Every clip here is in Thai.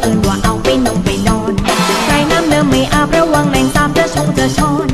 เอินว่าเอาไปนงไปนอนใส่น้ำเนื้อไม่อาบระวังแรงตาบจะชงจะช้อน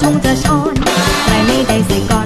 ชงจะช้อนใครไม่ได้ใส่ก่อน